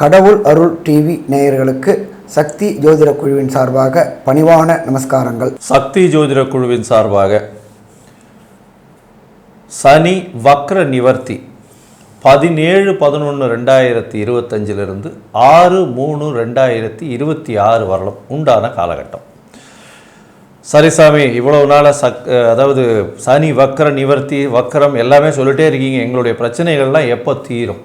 கடவுள் அருள் டிவி நேயர்களுக்கு சக்தி ஜோதிட குழுவின் சார்பாக பணிவான நமஸ்காரங்கள். சக்தி ஜோதிட குழுவின் சார்பாக சனி வக்ர நிவர்த்தி பதினேழு பதினொன்று ரெண்டாயிரத்தி இருபத்தஞ்சிலிருந்து ஆறு மூணு ரெண்டாயிரத்தி இருபத்தி ஆறு வரலாம் உண்டான காலகட்டம். சரி சாமி இவ்வளவு நாளாக சக் அதாவது சனி வக்ர நிவர்த்தி வக்ரம் எல்லாமே சொல்லிட்டே இருக்கீங்க. எங்களுடைய பிரச்சனைகள்லாம் எப்போ தீரும்?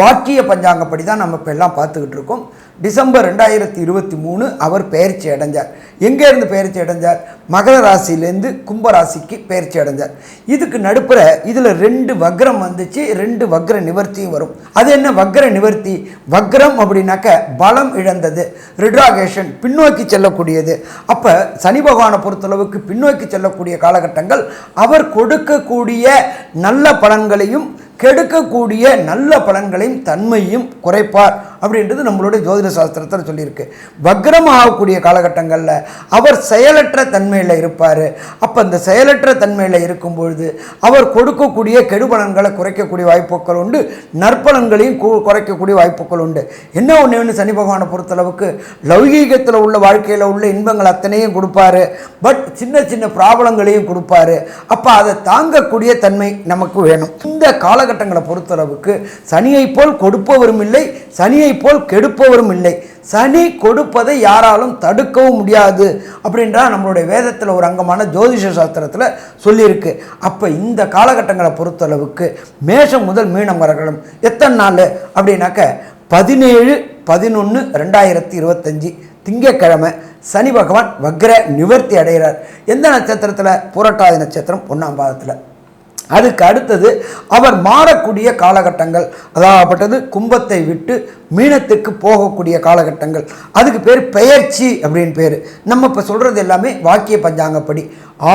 வாக்கிய பஞ்சாங்கப்படி தான் நம்ம இப்போ எல்லாம் பார்த்துக்கிட்டு இருக்கோம். டிசம்பர் ரெண்டாயிரத்தி இருபத்தி மூணு அவர் பெயர்ச்சி அடைஞ்சார். எங்கேருந்து பெயர்ச்சி அடைஞ்சார்? மகர ராசியிலேருந்து கும்பராசிக்கு பயிற்சி பெயர்ச்சி அடைஞ்சார். இதுக்கு நடுப்புற இதில் ரெண்டு வக்ரம் வந்துச்சு ரெண்டு வக்ர நிவர்த்தியும் வரும். அது என்ன வக்ர நிவர்த்தி? வக்ரம் அப்படின்னாக்க பலம் இழந்தது ரிட்ராகேஷன் பின்னோக்கி செல்லக்கூடியது. அப்போ சனி பகவானை பொறுத்தளவுக்கு பின்னோக்கி செல்லக்கூடிய காலகட்டங்கள் அவர் கொடுக்கக்கூடிய நல்ல பலன்களையும் கெடுக்கக்கூடிய நல்ல பலன்களையும் தன்மையும் குறைப்பார். அப்படின்றது நம்மளுடைய ஜோதிட சாஸ்திரத்தில் சொல்லியிருக்கு. வக்ரம் ஆகக்கூடிய காலகட்டங்களில் அவர் செயலற்ற தன்மையில் இருப்பார். அப்போ அந்த செயலற்ற தன்மையில் இருக்கும் பொழுது அவர் கொடுக்கக்கூடிய கெடுபலன்களை குறைக்கக்கூடிய வாய்ப்புகள் உண்டு. நற்பலன்களையும் குறைக்கக்கூடிய வாய்ப்புகள் உண்டு. என்ன ஒன்று ஒன்று சனி பகவானை பொறுத்தளவுக்கு லௌகீகத்தில் உள்ள வாழ்க்கையில் உள்ள இன்பங்கள் அத்தனையும் கொடுப்பாரு. பட் சின்ன சின்ன ப்ராப்ளங்களையும் கொடுப்பாரு. அப்போ அதை தாங்கக்கூடிய தன்மை நமக்கு வேணும். இந்த காலகட்டங்களை பொறுத்தளவுக்கு சனியை போல் கொடுப்பவரும் இல்லை சனியை போல் கெடுப்பவரும் இல்லை. சனி கொடுப்பதை யாராலும் தடுக்கவும் முடியாது அப்படின்றா நம்மளுடைய வேதத்தில் ஒரு அங்கமான ஜோதிஷ சாஸ்திரத்தில் சொல்லியிருக்கு. அப்போ இந்த காலகட்டங்களை பொறுத்தளவுக்கு மேஷம் முதல் மீனம் வரகளும் எத்தனை நாள்? அப்படின்னாக்க பதினேழு பதினொன்று ரெண்டாயிரத்தி இருபத்தஞ்சி திங்கட்கிழமை சனி பகவான் வக்ர நிவர்த்தி அடைகிறார். எந்த நட்சத்திரத்தில்? புரட்டாதி நட்சத்திரம் ஒன்றாம் பாதத்தில். அதுக்கு அடுத்தது அவர் மாறக்கூடிய காலகட்டங்கள். அதாகப்பட்டது கும்பத்தை விட்டு மீனத்துக்கு போகக்கூடிய காலகட்டங்கள். அதுக்கு பேர் பெயர்ச்சி அப்படின்னு பேர். நம்ம இப்போ சொல்கிறது எல்லாமே வாக்கிய பஞ்சாங்கப்படி.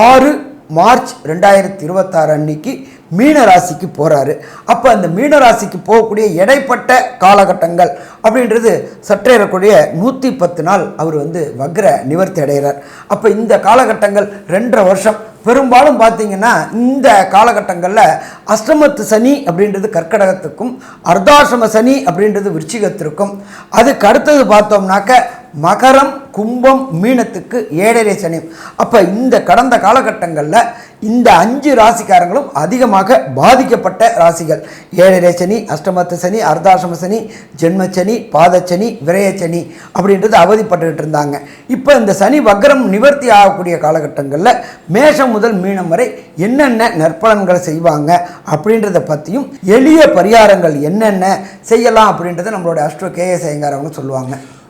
ஆறு மார்ச் ரெண்டாயிரத்தி இருபத்தாறு அன்னைக்கு மீனராசிக்கு போகிறாரு அப்போ அந்த மீனராசிக்கு போகக்கூடிய இடைப்பட்ட காலகட்டங்கள் அப்படின்றது சற்றேறக்கூடிய நூற்றி பத்து நாள் அவர் வந்து வக்ர நிவர்த்தி அடைகிறார். அப்போ இந்த காலகட்டங்கள் ரெண்டரை வருஷம் பெரும்பாலும் பார்த்தீங்கன்னா இந்த காலகட்டங்களில் அஷ்டமத்து சனி அப்படின்றது கர்க்கடகத்துக்கும் அர்த்தாசிரம சனி அப்படின்றது விருச்சிகத்திற்கும். அதுக்கு அடுத்தது பார்த்தோம்னாக்க மகரம் கும்பம் மீனத்துக்கு ஏழரை சனி. அப்போ இந்த கடந்த காலகட்டங்களில் இந்த அஞ்சு ராசிக்காரங்களும் அதிகமாக பாதிக்கப்பட்ட ராசிகள். ஏழரை சனி அஷ்டமத்து சனி அர்த்தாசிரம சனி ஜென்மச்சனி பாதச்சனி விரயச்சனி அப்படின்றது அவதிப்பட்டுக்கிட்டு இருந்தாங்க. இப்போ இந்த சனி வக்ரம் நிவர்த்தி ஆகக்கூடிய காலகட்டங்களில் மேஷம் முதல் மீனம் வரை என்னென்ன நற்பலன்களை செய்வாங்க அப்படின்றத பற்றியும் எளிய பரிகாரங்கள் என்னென்ன செய்யலாம் அப்படின்றத நம்மளோட அஷ்டோ கேஎஸ் ஐயங்கார் அவங்க சொல்லுவாங்க.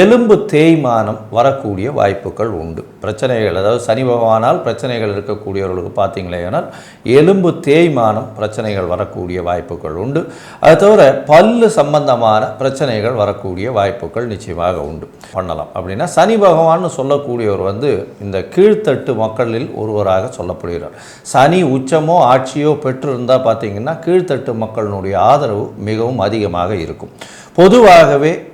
எலும்பு தேய்மானம் வரக்கூடிய வாய்ப்புகள் உண்டு. பிரச்சனைகள் அதாவது சனி பகவானால் பிரச்சனைகள் இருக்கக்கூடியவர்களுக்கு பார்த்தீங்களேனால் எலும்பு தேய்மானம் பிரச்சனைகள் வரக்கூடிய வாய்ப்புகள் உண்டு. அது தவிர பல்லு சம்பந்தமான பிரச்சனைகள் வரக்கூடிய வாய்ப்புகள் நிச்சயமாக உண்டு. பண்ணலாம். அப்படின்னா சனி பகவான்னு சொல்லக்கூடியவர் வந்து இந்த கீழ்த்தட்டு மக்களில் ஒருவராக சொல்லப்படுகிறார். சனி உச்சமோ ஆட்சியோ பெற்றிருந்தால் பார்த்தீங்கன்னா கீழ்த்தட்டு மக்களினுடைய ஆதரவு மிகவும் அதிகமாக இருக்கும். பொதுவாகவே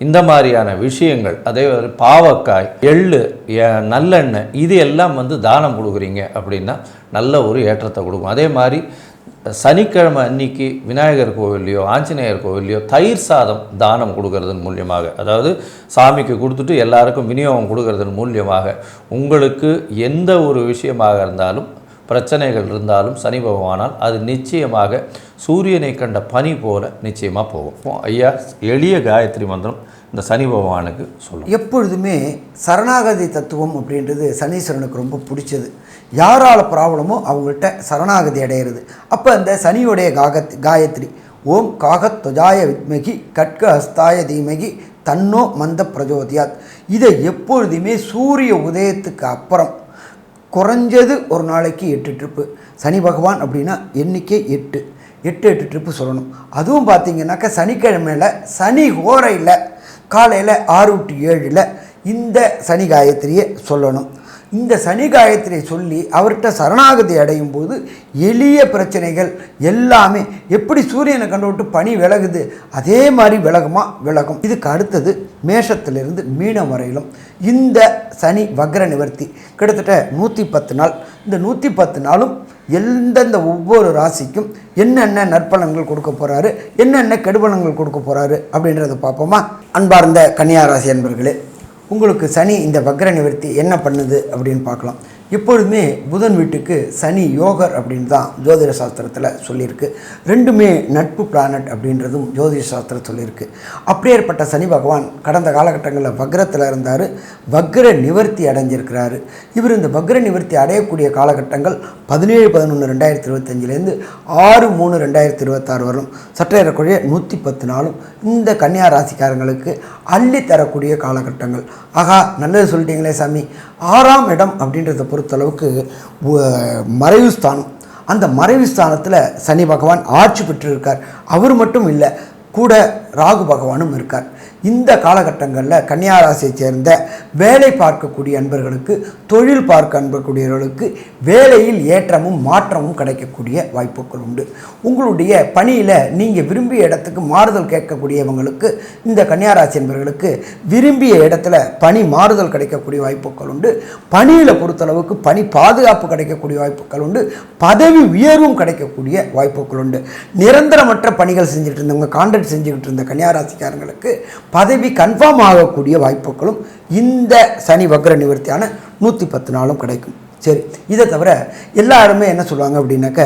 இந்த மாதிரியான விஷயங்கள் அதே மாதிரி பாவக்காய் எள்ளு நல்லெண்ணெய் இது எல்லாம் வந்து தானம் கொடுக்குறீங்க அப்படின்னா நல்ல ஒரு ஏற்றத்தை கொடுக்கும். அதே மாதிரி சனிக்கிழமை அன்னைக்கு விநாயகர் கோவில்லையோ ஆஞ்சநேயர் கோவில்லையோ தயிர் சாதம் தானம் கொடுக்கறதன் மூலியமாக அதாவது சாமிக்கு கொடுத்துட்டு எல்லாருக்கும் விநியோகம் கொடுக்கறதன் மூலியமாக உங்களுக்கு எந்த ஒரு விஷயமாக இருந்தாலும் பிரச்சனைகள் இருந்தாலும் சனி பகவானால் அது நிச்சயமாக சூரியனை கண்ட பனி போல நிச்சயமாக போகும். ஐயா எளிய காயத்ரி மந்திரம் இந்த சனி பகவானுக்கு சொல்லும். எப்பொழுதுமே சரணாகதி தத்துவம் அப்படின்றது சனீஸ்வரனுக்கு ரொம்ப பிடிச்சது. யாரால ப்ராப்ளமோ அவங்கள்ட்ட சரணாகதி அடையிறது. அப்போ அந்த சனியுடைய காகத் காயத்ரி ஓம் காகத் துஜாய வித்மகி கட்க ஹஸ்தாய தீமகி தன்னோ மந்த பிரஜோதியாத். இதை எப்பொழுதுமே சூரிய உதயத்துக்கு அப்புறம் குறைஞ்சது ஒரு நாளைக்கு எட்டு ட்ரிப்பு சனி பகவான் அப்படின்னா எண்ணிக்கை எட்டு. எட்டு எட்டு ட்ரிப்பு சொல்லணும். அதுவும் பார்த்தீங்கன்னாக்கா சனிக்கிழமையில் சனி ஹோரையில் காலையில் ஆறு டு ஏழில் இந்த சனி காயத்ரியை சொல்லணும். இந்த சனி காயத்திரை சொல்லி அவர்கிட்ட சரணாகதி அடையும் போது எளிய பிரச்சனைகள் எல்லாமே எப்படி சூரியனை கண்டு விட்டு பனி விலகுது அதே மாதிரி விலகுமா? விலகும். இதுக்கு அடுத்தது மேஷத்திலிருந்து மீனம் வரையிலும் இந்த சனி வக்ர நிவர்த்தி. கிட்டத்தட்ட நூற்றி பத்து நாள். இந்த நூற்றி பத்து நாளும் எந்தெந்த ஒவ்வொரு ராசிக்கும் என்னென்ன நற்பலன்கள் கொடுக்க போகிறாரு என்னென்ன கெடுபலன்கள் கொடுக்க போகிறாரு அப்படின்றத பார்ப்போமா? அன்பார்ந்த கன்னியா ராசி அன்பர்களே உங்களுக்கு சனி இந்த வக்ர நிவர்த்தி என்ன பண்ணுது அப்படின்னு பார்க்கலாம். எப்பொழுதுமே புதன் வீட்டுக்கு சனி யோகர் அப்படின்னு தான் ஜோதிட சாஸ்திரத்தில் சொல்லியிருக்கு. ரெண்டுமே நட்பு பிளானட் அப்படின்றதும் ஜோதிட சாஸ்திரம் சொல்லியிருக்கு. அப்படியேற்பட்ட சனி பகவான் கடந்த காலகட்டங்களில் வக்ரத்தில் இருந்தார். வக்ர நிவர்த்தி அடைஞ்சிருக்கிறாரு. இவர் இந்த வக்ர நிவர்த்தி அடையக்கூடிய காலகட்டங்கள் பதினேழு பதினொன்று ரெண்டாயிரத்தி இருபத்தஞ்சிலேருந்து ஆறு மூணு ரெண்டாயிரத்தி இருபத்தாறு வரும். சற்றேறக்குறைய நூற்றி பத்து நாளும் இந்த கன்னியா ராசிக்காரங்களுக்கு அள்ளி தரக்கூடிய காலகட்டங்கள். ஆகா நல்லது சொல்லிட்டீங்களே சாமி. ஆறாம் இடம் அப்படின்றத பொறுத்தளவுக்கு மறைவு ஸ்தானம். அந்த மறைவு ஸ்தானத்தில் சனி பகவான் ஆட்சி பெற்றிருக்கார். அவர் மட்டும் இல்லை கூட ராகு பகவானும் இருக்கார். இந்த காலகட்டங்களில் கன்னியாராசியை சேர்ந்த வேலை பார்க்கக்கூடிய அன்பர்களுக்கு தொழில் பார்க்க அன்பக்கூடியவர்களுக்கு வேலையில் ஏற்றமும் மாற்றமும் கிடைக்கக்கூடிய வாய்ப்புகள் உண்டு. உங்களுடைய பணியில் நீங்கள் விரும்பிய இடத்துக்கு மாறுதல் கேட்கக்கூடியவங்களுக்கு இந்த கன்னியாராசி அன்பர்களுக்கு விரும்பிய இடத்துல பணி மாறுதல் கிடைக்கக்கூடிய வாய்ப்புகள் உண்டு. பணியில் பொறுத்தளவுக்கு பணி பாதுகாப்பு கிடைக்கக்கூடிய வாய்ப்புகள் உண்டு. பதவி உயர்வும் கிடைக்கக்கூடிய வாய்ப்புகள் உண்டு. நிரந்தரமற்ற பணிகள் செஞ்சுட்டு இருந்தவங்க கான்ட்ராக்ட் செஞ்சுக்கிட்டு இருந்த கன்னியாராசிக்காரங்களுக்கு பதவி கன்ஃபார்ம் ஆகக்கூடிய வாய்ப்புகளும் இந்த சனி வக்ர நிவர்த்தியான நூற்றி பத்து நாளும் கிடைக்கும். சரி இதை தவிர எல்லாருமே என்ன சொல்லுவாங்க அப்படின்னாக்க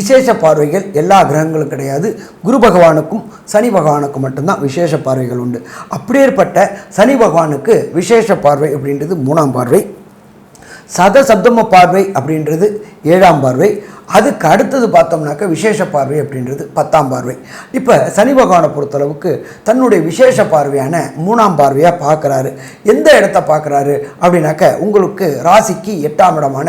விசேஷ பார்வைகள் எல்லா கிரகங்களும் கிடையாது. குரு பகவானுக்கும் சனி பகவானுக்கும் மட்டும்தான் விசேஷ பார்வைகள் உண்டு. அப்படியேற்பட்ட சனி பகவானுக்கு விசேஷ பார்வை அப்படின்றது மூணாம் பார்வை. சத சப்தம பார்வை அப்படின்றது ஏழாம் பார்வை. அதுக்கு அடுத்தது பார்த்தோம்னாக்க விசேஷ பார்வை அப்படின்றது பத்தாம் பார்வை. இப்போ சனி பகவானை பொறுத்தளவுக்கு தன்னுடைய விசேஷ பார்வையான மூணாம் பார்வையாக பார்க்குறாரு. எந்த இடத்த பார்க்குறாரு அப்படின்னாக்க உங்களுக்கு ராசிக்கு எட்டாம் இடமான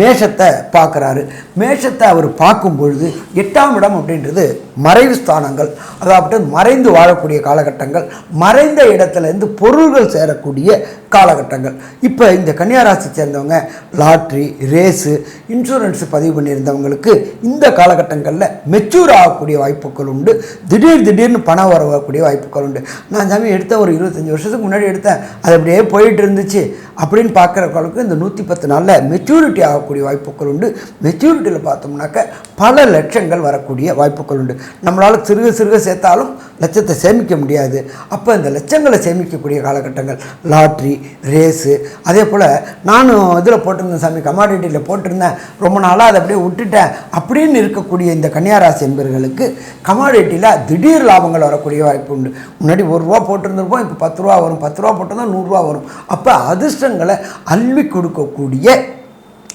மேஷத்தை பார்க்குறாரு. மேஷத்தை அவர் பார்க்கும் பொழுது எட்டாம் இடம் அப்படின்றது மறைவு ஸ்தானங்கள். அதாவது மறைந்து வாழக்கூடிய காலகட்டங்கள் மறைந்த இடத்துலேருந்து பொருள்கள் சேரக்கூடிய காலகட்டங்கள். இப்போ இந்த கன்னியாராசி சேர்ந்தவங்க லாட்ரி ரேஸு இன்சூரன்ஸ் பதிவு பண்ணியிருந்தவங்க இருக்கிறவங்களுக்கு இந்த காலகட்டங்களில் மெச்சூர் ஆகக்கூடிய வாய்ப்புகள் உண்டு. திடீர் திடீர்னு பணம் வரக்கூடிய வாய்ப்புகள் உண்டு. நான் சாமி எடுத்த ஒரு இருபத்தஞ்சி வருஷத்துக்கு முன்னாடி எடுத்தேன். அது அப்படியே போயிட்டு இருந்துச்சு. அப்படின்னு பார்க்குறவங்களுக்கு இந்த நூற்றி பத்து நாளில் மெச்சூரிட்டி ஆகக்கூடிய வாய்ப்புகள் உண்டு. மெச்சூரிட்டியில் பார்த்தோம்னாக்க பல லட்சங்கள் வரக்கூடிய வாய்ப்புகள் உண்டு. நம்மளால் சிறுக சிறுக சேர்த்தாலும் லட்சத்தை சேமிக்க முடியாது. அப்போ இந்த லட்சங்களை சேமிக்கக்கூடிய காலகட்டங்கள் லாட்ரி ரேஸு அதே போல் நானும் இதில் போட்டிருந்தேன் சாமி கமாடிட்டியில் போட்டிருந்தேன் ரொம்ப நாளாக அதை அப்படியே விட்டுட்டேன் அப்படின்னு இருக்கக்கூடிய இந்த கன்னியாராசி என்பர்களுக்கு கமாடிட்டியில் திடீர் லாபங்கள் வரக்கூடிய வாய்ப்பு உண்டு. முன்னாடி ஒரு ரூபா போட்டிருந்துருப்போம் இப்போ பத்து ரூபா வரும் பத்து ரூபா போட்டிருந்தா நூறுரூவா வரும். அப்போ அதிர்ஷ்டங்களை அள்ளி கொடுக்கக்கூடிய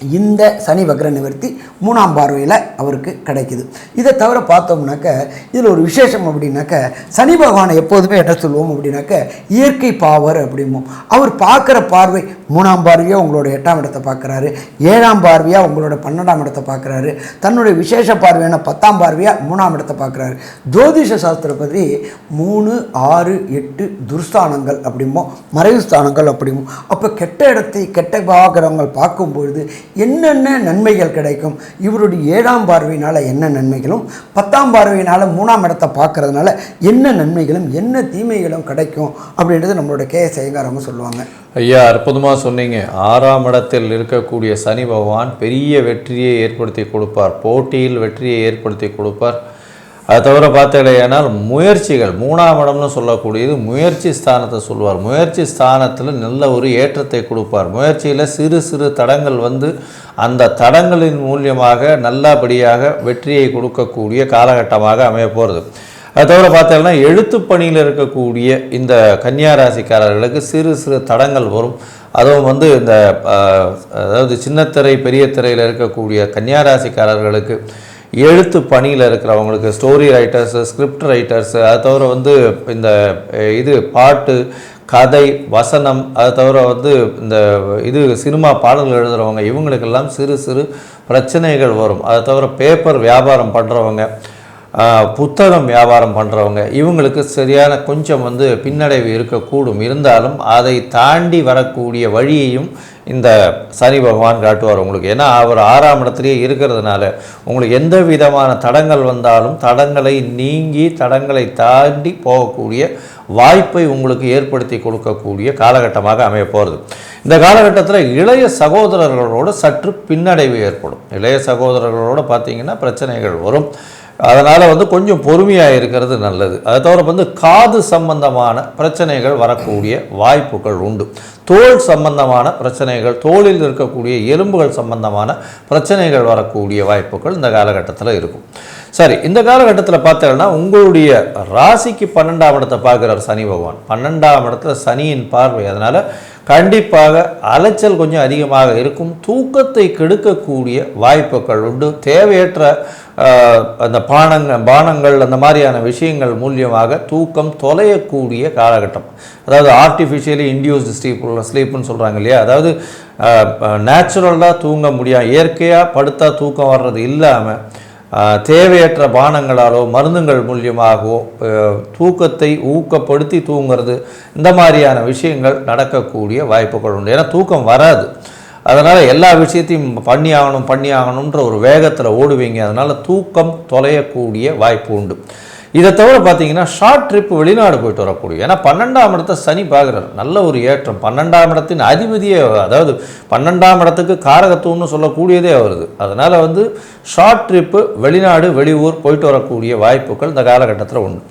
இந்த சனி வக்ர நிவர்த்தி மூணாம் பார்வையில் அவருக்கு கிடைக்குது. இதை தவிர பார்த்தோம்னாக்க இதில் ஒரு விசேஷம் அப்படின்னாக்க சனி பகவானை எப்போதுமே என்ன சொல்லுவோம் அப்படின்னாக்க இயற்கை பாவர் அப்படிம்போம். அவர் பார்க்குற பார்வை மூணாம் பார்வையாக உங்களோட எட்டாம் இடத்தை பார்க்குறாரு. ஏழாம் பார்வையாக உங்களோட பன்னெண்டாம் இடத்தை பார்க்குறாரு. தன்னுடைய விசேஷ பார்வையான பத்தாம் பார்வையாக மூணாம் இடத்தை பார்க்குறாரு. ஜோதிஷ சாஸ்திரப்பதி மூணு ஆறு எட்டு துர்ஸ்தானங்கள் அப்படிமோ மறைவு ஸ்தானங்கள் அப்படிமோ அப்போ கெட்ட இடத்தை கெட்ட பார்க்குறவங்க பார்க்கும்பொழுது என்னென்ன நன்மைகள் கிடைக்கும்? இவருடைய ஏழாம் பார்வையினால் என்ன நன்மைகளும் பத்தாம் பார்வையினால் மூணாம் இடத்தை பார்க்கறதுனால என்ன நன்மைகளும் என்ன தீமைகளும் கிடைக்கும் அப்படின்றது நம்மளோட கே எஸ் சொல்லுவாங்க. ஐயா அற்புதமாக சொன்னீங்க. ஆறாம் இடத்தில் இருக்கக்கூடிய சனி பகவான் பெரிய வெற்றியை ஏற்படுத்தி கொடுப்பார். போட்டியில் வெற்றியை ஏற்படுத்தி கொடுப்பார். அது தவிர பார்த்தீங்கன்னா முயற்சிகள் மூணாம் இடம்னு சொல்லக்கூடியது முயற்சி ஸ்தானத்தை சொல்லுவார் முயற்சி ஸ்தானத்தில் நல்ல ஒரு ஏற்றத்தை கொடுப்பார். முயற்சியில் சிறு சிறு தடங்கள் வந்து அந்த தடங்களின் மூலியமாக நல்லபடியாக வெற்றியை கொடுக்கக்கூடிய காலகட்டமாக அமைய போகிறது அது தவிர பார்த்தோம்னா எழுத்து பணியில் இருக்கக்கூடிய இந்த கன்னியாராசிக்காரர்களுக்கு சிறு சிறு தடங்கள் வரும். அதுவும் வந்து இந்த அதாவது சின்னத்திரை பெரிய திரையில் இருக்கக்கூடிய கன்னியாராசிக்காரர்களுக்கு எழுத்து பணியில் இருக்கிறவங்களுக்கு ஸ்டோரி ரைட்டர்ஸு ஸ்கிரிப்ட் ரைட்டர்ஸு அது தவிர வந்து இந்த இது பாட்டு கதை வசனம் அது தவிர வந்து இந்த இது சினிமா பாடல்கள் எழுதுகிறவங்க இவங்களுக்கெல்லாம் சிறு சிறு பிரச்சனைகள் வரும். அது தவிர பேப்பர் வியாபாரம் பண்ணுறவங்க புத்தகம் வியாபாரம் பண்ணுறவங்க இவங்களுக்கு சரியான கொஞ்சம் வந்து பின்னடைவு இருக்கக்கூடும். இருந்தாலும் அதை தாண்டி வரக்கூடிய வழியையும் இந்த சனி பகவான் காட்டுவார் உங்களுக்கு. ஏன்னா அவர் ஆறாம் இடத்துலேயே இருக்கிறதுனால உங்களுக்கு எந்த விதமான தடங்கள் வந்தாலும் தடங்களை நீங்கி தடங்களை தாண்டி போகக்கூடிய வாய்ப்பை உங்களுக்கு ஏற்படுத்தி கொடுக்கக்கூடிய காலகட்டமாக அமைய போகிறது இந்த காலகட்டத்தில் இளைய சகோதரர்களோடு சற்று பின்னடைவு ஏற்படும். இளைய சகோதரர்களோட பார்த்தீங்கன்னா பிரச்சனைகள் வரும். அதனால் வந்து கொஞ்சம் பொறுமையாக இருக்கிறது நல்லது. அதை தவிர வந்து காது சம்பந்தமான பிரச்சனைகள் வரக்கூடிய வாய்ப்புகள் உண்டு. தோல் சம்பந்தமான பிரச்சனைகள் தோலில் இருக்கக்கூடிய எலும்புகள் சம்பந்தமான பிரச்சனைகள் வரக்கூடிய வாய்ப்புகள் இந்த காலகட்டத்தில் இருக்கும். சரி இந்த காலகட்டத்தில் பார்த்தீங்கன்னா உங்களுடைய ராசிக்கு பன்னெண்டாம் இடத்தை பார்க்குறார் சனி பகவான். பன்னெண்டாம் இடத்துல சனியின் பார்வை. அதனால் கண்டிப்பாக அலைச்சல் கொஞ்சம் அதிகமாக இருக்கும். தூக்கத்தை கெடுக்கக்கூடிய வாய்ப்புகள் உண்டு. தேவையற்ற அந்த பானங்கள் பானங்கள் அந்த மாதிரியான விஷயங்கள் மூலியமாக தூக்கம் தொலையக்கூடிய காலகட்டம். அதாவது ஆர்டிஃபிஷியலி இன்டியூஸ்டு ஸ்லீப் ஸ்லீப்னு சொல்கிறாங்க இல்லையா? அதாவது நேச்சுரலாக தூங்க முடியாது இயற்கையாக படுத்தா தூக்கம் வர்றது இல்லாமல் தேவையற்ற பானங்களாலோ மருந்துகள் மூலியமாகவோ தூக்கத்தை ஊக்கப்படுத்தி தூங்குறது இந்த மாதிரியான விஷயங்கள் நடக்கக்கூடிய வாய்ப்புகள் உண்டு. ஏன்னா தூக்கம் வராது. அதனால் எல்லா விஷயத்தையும் பண்ணி ஆகணும் பண்ணி ஆகணுன்ற ஒரு வேகத்தில் ஓடுவீங்க. அதனால் தூக்கம் தொலையக்கூடிய வாய்ப்பு உண்டு. இதை தவிர பார்த்தீங்கன்னா ஷார்ட் ட்ரிப் வெளிநாடு போயிட்டு வரக்கூடிய ஏன்னா பன்னெண்டாம் இடத்தை சனி பார்க்குறாரு. நல்ல ஒரு ஏற்றம். பன்னெண்டாம் இடத்தின் அதிபதியே அதாவது பன்னெண்டாம் இடத்துக்கு காரகத்துவம்னு சொல்லக்கூடியதே வருது அதனால் வந்து ஷார்ட் ட்ரிப்பு வெளிநாடு வெளியூர் போயிட்டு வரக்கூடிய வாய்ப்புகள் இந்த காலகட்டத்தில் உண்டு.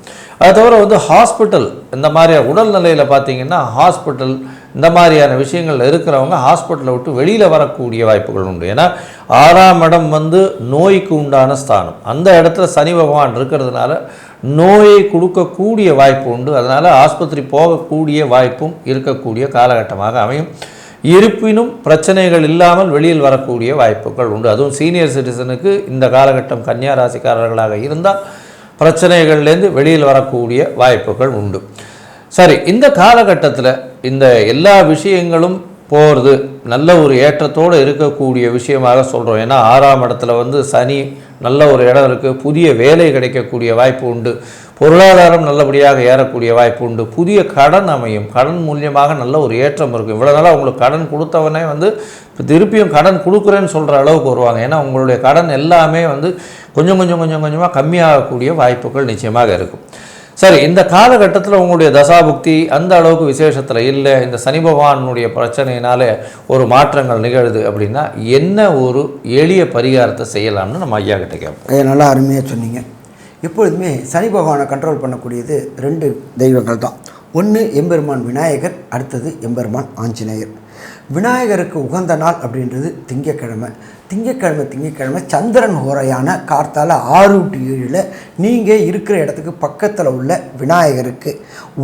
அது தவிர வந்து ஹாஸ்பிட்டல் இந்த மாதிரி உடல்நிலையில் பார்த்தீங்கன்னா ஹாஸ்பிட்டல் இந்த மாதிரியான விஷயங்கள் இருக்கிறவங்க ஹாஸ்பிட்டலை விட்டு வெளியில் வரக்கூடிய வாய்ப்புகள் உண்டு. ஏன்னா ஆறாம் இடம் வந்து நோய்க்கு உண்டான ஸ்தானம். அந்த இடத்துல சனி பகவான் இருக்கிறதுனால நோயை கொடுக்கக்கூடிய வாய்ப்பு உண்டு. அதனால் ஆஸ்பத்திரி போகக்கூடிய வாய்ப்பும் இருக்கக்கூடிய காலகட்டமாக அமையும். இருப்பினும் பிரச்சனைகள் இல்லாமல் வெளியில் வரக்கூடிய வாய்ப்புகள் உண்டு. அதுவும் சீனியர் சிட்டிசனுக்கு இந்த காலகட்டம் கன்னியா ராசிக்காரர்களாக இருந்தால் பிரச்சனைகள்லேருந்து வெளியில் வரக்கூடிய வாய்ப்புகள் உண்டு. சரி இந்த காலகட்டத்தில் இந்த எல்லா விஷயங்களும் போகிறது நல்ல ஒரு ஏற்றத்தோடு இருக்கக்கூடிய விஷயமாக சொல்கிறோம் ஏன்னா ஆறாம் இடத்துல வந்து சனி நல்ல ஒரு இடம் இருக்குது புதிய வேலை கிடைக்கக்கூடிய வாய்ப்பு உண்டு. பொருளாதாரம் நல்லபடியாக ஏறக்கூடிய வாய்ப்பு உண்டு. புதிய கடன் அமையும். கடன் மூலியமாக நல்ல ஒரு ஏற்றம் இருக்கும். இவ்வளோ நாளாக உங்களுக்கு கடன் கொடுத்தவனே வந்து இப்போ திருப்பியும் கடன் கொடுக்குறேன்னு சொல்கிற அளவுக்கு வருவாங்க. ஏன்னா உங்களுடைய கடன் எல்லாமே வந்து கொஞ்சம் கொஞ்சம் கொஞ்சம் கொஞ்சமாக கம்மியாகக்கூடிய வாய்ப்புகள் நிச்சயமாக இருக்கும். சரி இந்த காலகட்டத்தில் உங்களுடைய தசாபுக்தி அந்த அளவுக்கு விசேஷத்தில் இல்லை. இந்த சனி பகவானுடைய பிரச்சனையினால ஒரு மாற்றங்கள் நிகழுது அப்படின்னா என்ன ஒரு எளிய பரிகாரத்தை செய்யலாம்னு நம்ம ஐயா கிட்ட கேட்போம். நல்லா அருமையாக சொன்னீங்க. எப்பொழுதுமே சனி பகவானை கண்ட்ரோல் பண்ணக்கூடியது ரெண்டு தெய்வங்கள் தான். ஒன்று எம்பெருமான் விநாயகர் அடுத்தது எம்பெருமான் ஆஞ்சநேயர். விநாயகருக்கு உகந்த நாள் அப்படின்றது திங்கக்கிழமை. திங்கக்கிழமை திங்கக்கிழமை சந்திரன் ஹோரையான கார்த்தால ஆறு டு ஏழில் நீங்கள் இருக்கிற இடத்துக்கு பக்கத்தில் உள்ள விநாயகருக்கு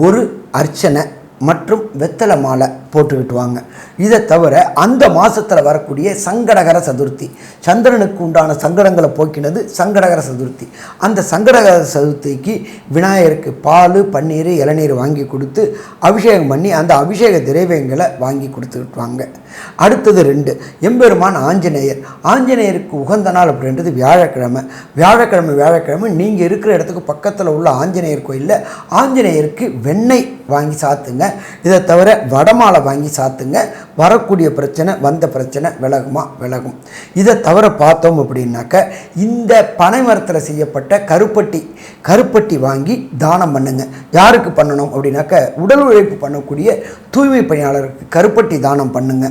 ஒரு அர்ச்சனை மற்றும் வெத்தலை மாலை போட்டுக்கிட்டு வாங்க இதை தவிர அந்த மாதத்தில் வரக்கூடிய சங்கடகர சதுர்த்தி சந்திரனுக்கு உண்டான சங்கடங்களை போக்கினது சங்கடகர சதுர்த்தி. அந்த சங்கடகர சதுர்த்திக்கு விநாயகருக்கு பால் பன்னீர் இளநீர் வாங்கி கொடுத்து அபிஷேகம் பண்ணி அந்த அபிஷேக திரைவியங்களை வாங்கி கொடுத்து வாங்க அடுத்தது ரெண்டு எம்பெருமான் ஆஞ்சநேயர். ஆஞ்சநேயருக்கு உகந்த நாள் அப்படின்றது வியாழக்கிழமை. வியாழக்கிழமை வியாழக்கிழமை நீங்கள் இருக்கிற இடத்துக்கு பக்கத்தில் உள்ள ஆஞ்சநேயர் கோயிலில் ஆஞ்சநேயருக்கு வெண்ணெய் வாங்கி சாத்துங்க. இதை தவிர வடமாலை வாங்கி சாத்துங்க. வரக்கூடிய பிரச்சனை வந்த பிரச்சனை விலகுமா? விலகும். இதை தவிர பார்த்தோம் அப்படின்னாக்க இந்த பனை மரத்தில் செய்யப்பட்ட கருப்பட்டி கருப்பட்டி வாங்கி தானம் பண்ணுங்க. யாருக்கு பண்ணணும் அப்படின்னாக்க உடல் உழைப்பு பண்ணக்கூடிய தூய்மை பணியாளருக்கு கருப்பட்டி தானம் பண்ணுங்க.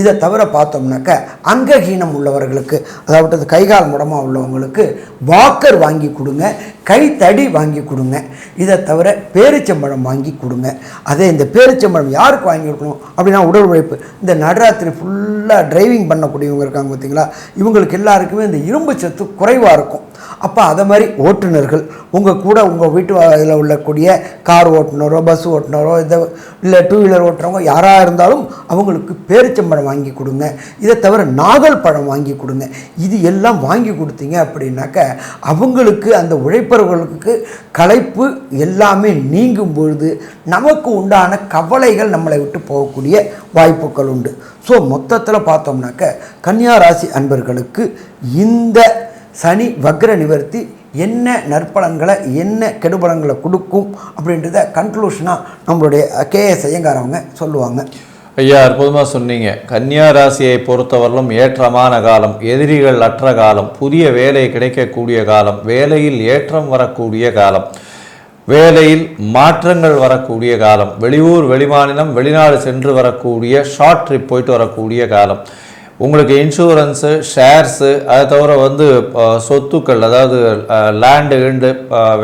இதை தவிர பார்த்தோம்னாக்க அங்கஹீனம் உள்ளவர்களுக்கு அதாவது கைகால் முடமாக உள்ளவங்களுக்கு வாக்கர் வாங்கி கொடுங்க கைத்தடி வாங்கி கொடுங்க. இதை தவிர பேரிச்சம்பழம் வாங்கி கொடுங்க. அதே இந்த பேரிச்சம்பழம் யாருக்கு வாங்கி கொடுக்கணும் அப்படின்னா உடல் உழைப்பு இந்த நடராத்திரி ஃபுல்லாக டிரைவிங் பண்ணக்கூடியவங்க இருக்காங்க பார்த்தீங்களா? இவங்களுக்கு எல்லாருக்குமே இந்த இரும்பு சத்து குறைவாக இருக்கும். அப்போ அதை மாதிரி ஓட்டுநர்கள் உங்கள் கூட உங்கள் வீட்டு இதில் உள்ளக்கூடிய கார் ஓட்டுநரோ பஸ் ஓட்டுநரோ இதை இல்லை டூ வீலர் ஓட்டுறவங்க யாராக இருந்தாலும் அவங்களுக்கு பேரிச்சம்பழம் வாங்கி கொடுங்க. இதை தவிர நாகல் பழம் வாங்கி கொடுங்க. இது எல்லாம் வாங்கி கொடுத்தீங்க அப்படின்னாக்க அவங்களுக்கு அந்த உழைப்பவர்களுக்கு களைப்பு எல்லாமே நீங்கும் பொழுது நமக்கு உண்டான கவலைகள் நம்மளை விட்டு போகக்கூடிய வாய்ப்புகள் உண்டு. ஸோ மொத்தத்தில் பார்த்தோம்னாக்க கன்னியா ராசி அன்பர்களுக்கு இந்த சனி வக்ர நிவர்த்தி என்ன நற்பலன்களை என்ன கெடுபலன்களை கொடுக்கும் அப்படின்றத கன்க்ளூஷனாக நம்மளுடைய கேஎஸ் ஐயங்கார் அவங்க சொல்லுவாங்க. ஐயா அற்புதமாக சொன்னீங்க. கன்னியா ராசியை பொறுத்தவரையிலும் ஏற்றமான காலம் எதிரிகள் அற்ற காலம் புதிய வேலை கிடைக்கக்கூடிய காலம் வேலையில் ஏற்றம் வரக்கூடிய காலம் வேலையில் மாற்றங்கள் வரக்கூடிய காலம் வெளியூர் வெளிமாநிலம் வெளிநாடு சென்று வரக்கூடிய ஷார்ட் ட்ரிப் போயிட்டு வரக்கூடிய காலம். உங்களுக்கு இன்சூரன்ஸு ஷேர்ஸு அதை தவிர வந்து சொத்துக்கள் அதாவது லேண்டு கிண்டு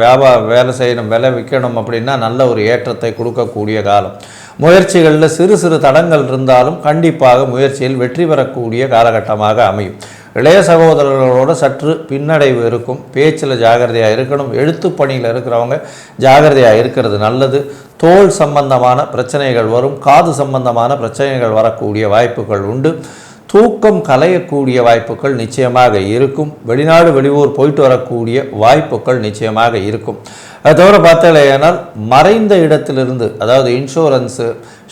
வியாபார வேலை செய்யணும் விலை விற்கணும் அப்படின்னா நல்ல ஒரு ஏற்றத்தை கொடுக்கக்கூடிய காலம். முயற்சிகளில் சிறு சிறு தடங்கள் இருந்தாலும் கண்டிப்பாக முயற்சியில் வெற்றி பெறக்கூடிய காலகட்டமாக அமையும். இளைய சகோதரர்களோட சற்று பின்னடைவு இருக்கும். பேச்சில் ஜாகிரதையாக இருக்கணும். எழுத்து பணியில் இருக்கிறவங்க ஜாகிரதையாக இருக்கிறது நல்லது. தோல் சம்பந்தமான பிரச்சனைகள் வரும். காது சம்பந்தமான பிரச்சனைகள் வரக்கூடிய வாய்ப்புகள் உண்டு. தூக்கம் கலையக்கூடிய வாய்ப்புகள் நிச்சயமாக இருக்கும். வெளிநாடு வெளியூர் போயிட்டு வரக்கூடிய வாய்ப்புகள் நிச்சயமாக இருக்கும். அது தவிர பார்த்தாலேயானால் மறைந்த இடத்திலிருந்து அதாவது இன்சூரன்ஸு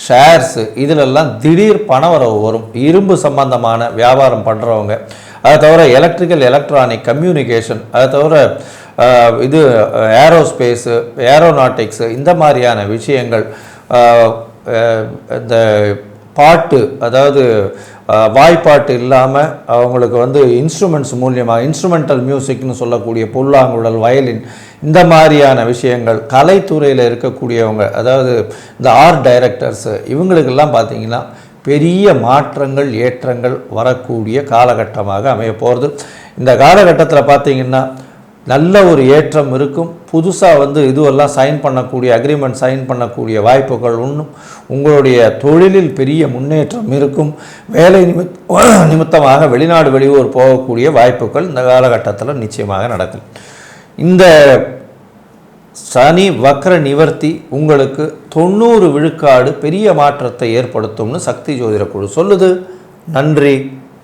ஷேர்ஸு இதிலெல்லாம் திடீர் பணவரவு வரும். இரும்பு சம்பந்தமான வியாபாரம் பண்ணுறவங்க அதை தவிர எலக்ட்ரிக்கல் எலக்ட்ரானிக் கம்யூனிகேஷன் அதை தவிர இது ஏரோஸ்பேஸு ஏரோநாட்டிக்ஸு இந்த மாதிரியான விஷயங்கள் இந்த பாட்டு அதாவது வாய்ப்பாட்டு இல்லாமல் அவங்களுக்கு வந்து இன்ஸ்ட்ருமெண்ட்ஸ் மூலியமாக இன்ஸ்ட்ருமெண்டல் மியூசிக்னு சொல்லக்கூடிய புல்லாங்குழல் வயலின் இந்த மாதிரியான விஷயங்கள் கலைத்துறையில் இருக்கக்கூடியவங்க அதாவது இந்த ஆர்ட் டைரக்டர்ஸு இவங்களுக்கெல்லாம் பார்த்தீங்கன்னா பெரிய மாற்றங்கள் ஏற்றங்கள் வரக்கூடிய காலகட்டமாக அமைய போகிறது இந்த காலகட்டத்தில் பார்த்தீங்கன்னா நல்ல ஒரு ஏற்றம் இருக்கும். புதுசாக வந்து இதுவெல்லாம் சைன் பண்ணக்கூடிய அக்ரிமெண்ட் சைன் பண்ணக்கூடிய வாய்ப்புகள் ஒன்றும் உங்களுடைய தொழிலில் பெரிய முன்னேற்றம் இருக்கும். வேலை நிமித் நிமித்தமாக வெளிநாடு வெளியூர் போகக்கூடிய வாய்ப்புகள் இந்த காலகட்டத்தில் நிச்சயமாக நடக்கும். இந்த சனி வக்ர நிவர்த்தி உங்களுக்கு தொண்ணூறு விழுக்காடு பெரிய மாற்றத்தை ஏற்படுத்தும்னு சக்தி ஜோதிட குழு சொல்லுது. நன்றி.